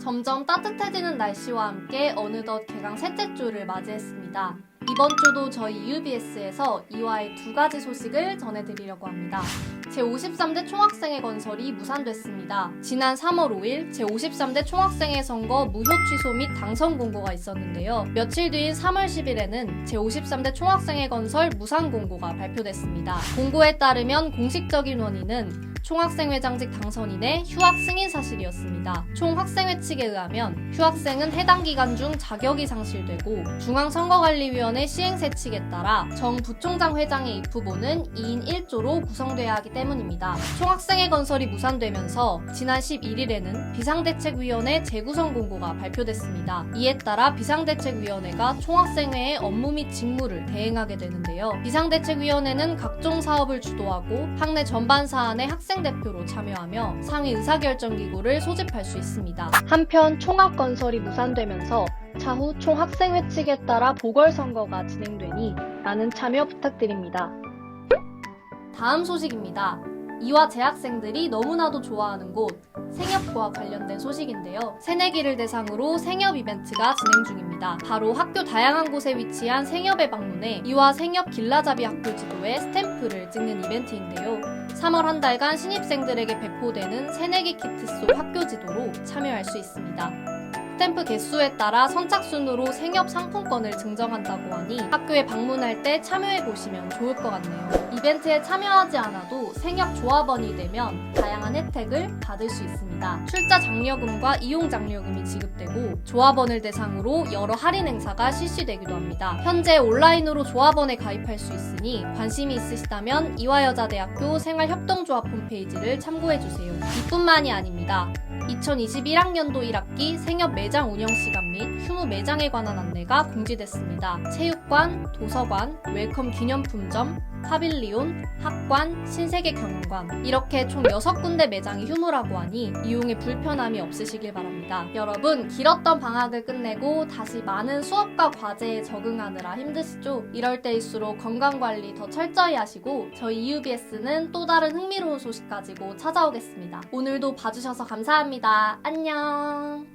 점점 따뜻해지는 날씨와 함께 어느덧 개강 셋째 주를 맞이했습니다. 이번 주도 저희 UBS에서 이와의 두 가지 소식을 전해드리려고 합니다. 제53대 총학생회 건설이 무산됐습니다. 지난 3월 5일 제53대 총학생회 선거 무효 취소 및 당선 공고가 있었는데요. 며칠 뒤인 3월 10일에는 제53대 총학생회 건설 무산 공고가 발표됐습니다. 공고에 따르면 공식적인 원인은 총학생회장직 당선인의 휴학 승인 사실이었습니다. 총학생회 측에 의하면 휴학생은 해당 기간 중 자격이 상실되고 중앙선거관리위원회 시행세 측에 따라 정 부총장 회장의 입후보는 2인 1조로 구성돼야 하기 때문입니다. 총학생회 건설이 무산되면서 지난 11일에는 비상대책위원회 재구성 공고가 발표됐습니다. 이에 따라 비상대책위원회가 총학생회의 업무 및 직무를 대행하게 되는데요. 비상대책위원회는 각종 사업을 주도하고 학내 전반 사안에 학생 대표로 참여하며 상위 의사결정기구를 소집할 수 있습니다. 한편 총학 건설이 무산되면서 차후 총학생회 측에 따라 보궐선거가 진행되니 많은 참여 부탁드립니다. 다음 소식입니다. 이화 재학생들이 너무나도 좋아하는 곳 생협과 관련된 소식인데요. 새내기를 대상으로 생협 이벤트가 진행 중입니다. 바로 학교 다양한 곳에 위치한 생협에 방문해 이화 생협 길라잡이 학교 지도에 스탬프를 찍는 이벤트인데요. 3월 한 달간 신입생들에게 배포되는 새내기 키트 속 학교 지도로 참여할 수 있습니다. 스탬프 개수에 따라 선착순으로 생협 상품권을 증정한다고 하니 학교에 방문할 때 참여해 보시면 좋을 것 같네요. 이벤트에 참여하지 않아도 생협 조합원이 되면 다양한 혜택을 받을 수 있습니다. 출자 장려금과 이용 장려금이 지급되고 조합원을 대상으로 여러 할인 행사가 실시되기도 합니다. 현재 온라인으로 조합원에 가입할 수 있으니 관심이 있으시다면 이화여자대학교 생활협동조합 홈페이지를 참고해 주세요. 이뿐만이 아닙니다. 2021학년도 1학기 생협 매장 운영 시간 및 휴무 매장에 관한 안내가 공지됐습니다. 체육관, 도서관, 웰컴 기념품점, 파빌리온, 학관, 신세계 경영관 이렇게 총 6군데 매장이 휴무라고 하니 이용에 불편함이 없으시길 바랍니다. 여러분 길었던 방학을 끝내고 다시 많은 수업과 과제에 적응하느라 힘드시죠? 이럴 때일수록 건강관리 더 철저히 하시고 저희 EUBS는 또 다른 흥미로운 소식 가지고 찾아오겠습니다. 오늘도 봐주셔서 감사합니다. 안녕